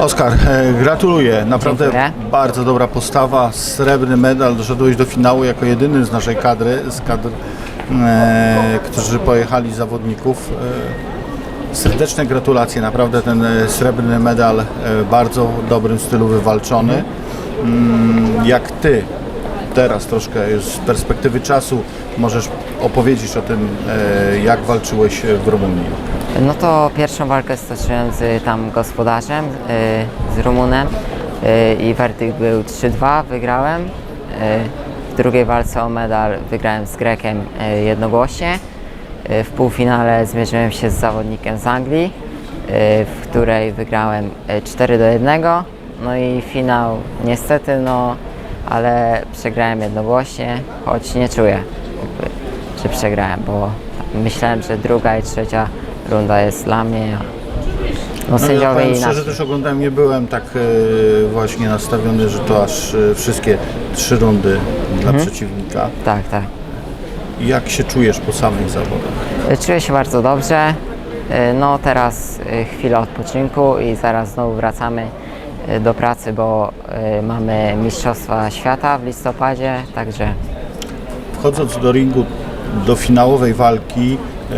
Oskar, e, gratuluję. Naprawdę Dziękuję. bardzo dobra postawa. Srebrny medal. Doszedłeś do finału jako jedyny z naszej kadry, z kadr, e, którzy pojechali zawodników. E, serdeczne gratulacje. Naprawdę ten e, srebrny medal e, w bardzo dobrym stylu wywalczony. Mm, jak ty teraz troszkę z perspektywy czasu możesz opowiedzieć o tym, e, jak walczyłeś w Rumunii. No to pierwszą walkę stoczyłem z tam gospodarzem, y, z Rumunem y, i werdykt był 3-2, wygrałem. W drugiej walce o medal wygrałem z Grekiem jednogłośnie. W półfinale zmierzyłem się z zawodnikiem z Anglii, w której wygrałem y, 4 do 1. No i finał niestety, no ale przegrałem jednogłośnie, choć nie czuję, przegrałem, bo myślałem, że druga i trzecia runda jest dla mnie. a No No ja sędziowie powiem inaczej. szczerze, też oglądałem, nie byłem tak e, właśnie nastawiony, że to aż e, wszystkie trzy rundy dla Mhm. przeciwnika. Tak, tak. Jak się czujesz po samych zawodach? Czuję się bardzo dobrze. Y, No teraz y, chwila odpoczynku i zaraz znowu wracamy y, do pracy, bo y, mamy Mistrzostwa Świata w listopadzie, także Wchodząc do ringu, do finałowej walki, e,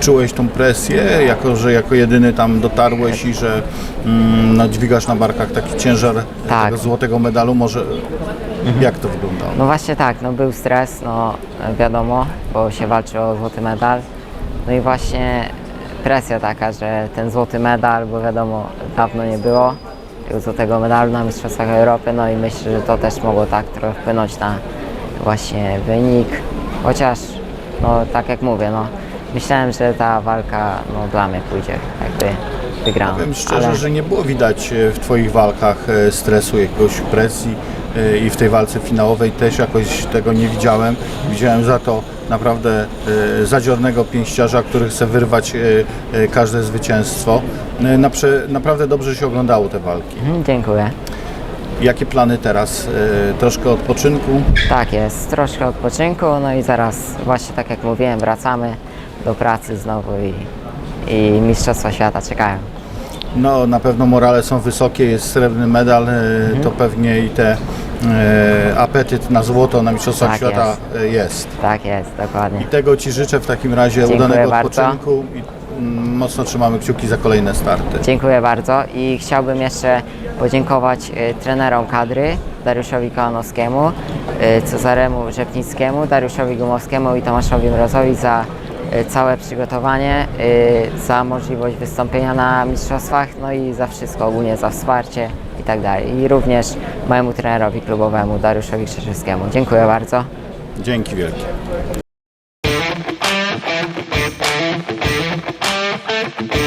czułeś tą presję, jako że jako jedyny tam dotarłeś i że mm, no, dźwigasz na barkach taki ciężar Tak. tego złotego medalu, może jak to wyglądało? No właśnie tak, no był stres, no wiadomo, bo się walczy o złoty medal. No i właśnie presja taka, że ten złoty medal, bo wiadomo, dawno nie było tego złotego medalu na Mistrzostwach Europy, no i myślę, że to też mogło tak trochę wpłynąć na właśnie wynik. Chociaż, no tak jak mówię, no myślałem, że ta walka no, dla mnie pójdzie, jakby wygrana. Powiem szczerze, że nie było widać e, w Twoich walkach e, stresu, jakiegoś presji e, i w tej walce finałowej też jakoś tego nie widziałem. Widziałem za to naprawdę zadziornego pięściarza, który chce wyrwać każde zwycięstwo. Naprawdę dobrze się oglądało te walki. Mhm, Dziękuję. Jakie plany teraz? E, Troszkę odpoczynku? Tak jest, troszkę odpoczynku, no i zaraz właśnie tak jak mówiłem, wracamy do pracy znowu i, i Mistrzostwa Świata czekają. No na pewno morale są wysokie, jest srebrny medal, e, to pewnie i te e, apetyt na złoto na Mistrzostwach Tak Świata jest. e, jest. Tak jest, dokładnie. I tego Ci życzę w takim razie Dziękuję udanego bardzo. odpoczynku mocno trzymamy kciuki za kolejne starty. Dziękuję bardzo i chciałbym jeszcze podziękować e, trenerom kadry, Dariuszowi Kołanowskiemu, e, Cezaremu Rzepnickiemu, Dariuszowi Gumowskiemu i Tomaszowi Mrozowi za e, całe przygotowanie, za możliwość wystąpienia na mistrzostwach, no i za wszystko ogólnie, za wsparcie i tak dalej. I również mojemu trenerowi klubowemu, Dariuszowi Krzeszewskiemu. Dziękuję bardzo. Dzięki wielkie. Thank you.